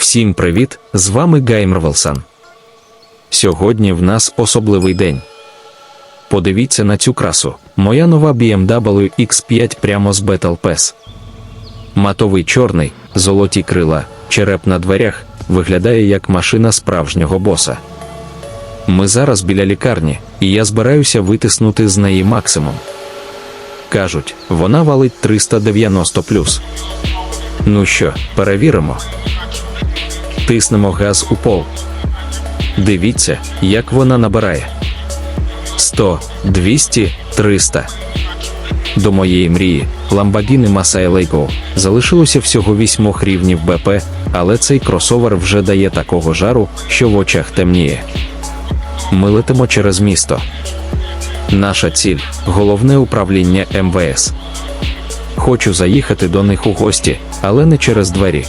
Всім привіт! З вами Гаймер Велсан. Сьогодні в нас особливий день. Подивіться на цю красу. Моя нова BMW X5 прямо з Battle Pass. Матовий чорний, золоті крила, череп на дверях виглядає як машина справжнього боса. Ми зараз біля лікарні, і я збираюся витиснути з неї максимум. Кажуть, вона валить 390 Ну що, перевіримо. Тиснемо газ у пол. Дивіться, як вона набирає. 100, 200, 300. До моєї мрії Lamborghini Masai Lego залишилося всього вісьмох рівнів БП, але цей кросовер вже дає такого жару, що в очах темніє. Ми летимо через місто. Наша ціль головне управління МВС. Хочу заїхати до них у гості, але не через двері.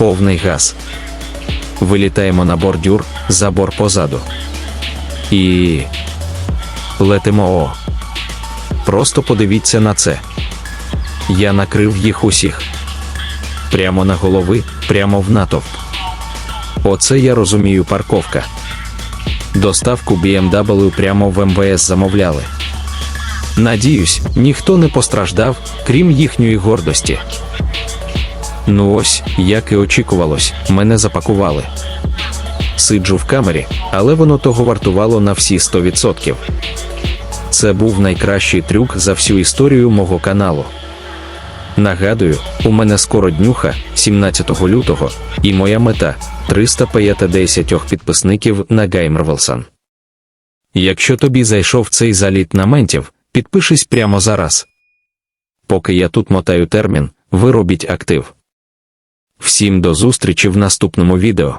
Повний газ. Вилітаємо на бордюр, забор позаду. І летимо о. Просто подивіться на це. Я накрив їх усіх. Прямо на голови, прямо в натовп. Оце я розумію парковка. Доставку BMW прямо в МВС замовляли. Надіюсь, ніхто не постраждав, крім їхньої гордості. Ну ось, як і очікувалось, мене запакували. Сиджу в камері, але воно того вартувало на всі 100%. Це був найкращий трюк за всю історію мого каналу. Нагадую, у мене скоро днюха 17 лютого, і моя мета 350 підписників на Гаймер Велсан. Якщо тобі зайшов цей заліт на ментів, підпишись прямо зараз. Поки я тут мотаю термін, виробіть актив. Всім до зустрічі в наступному відео.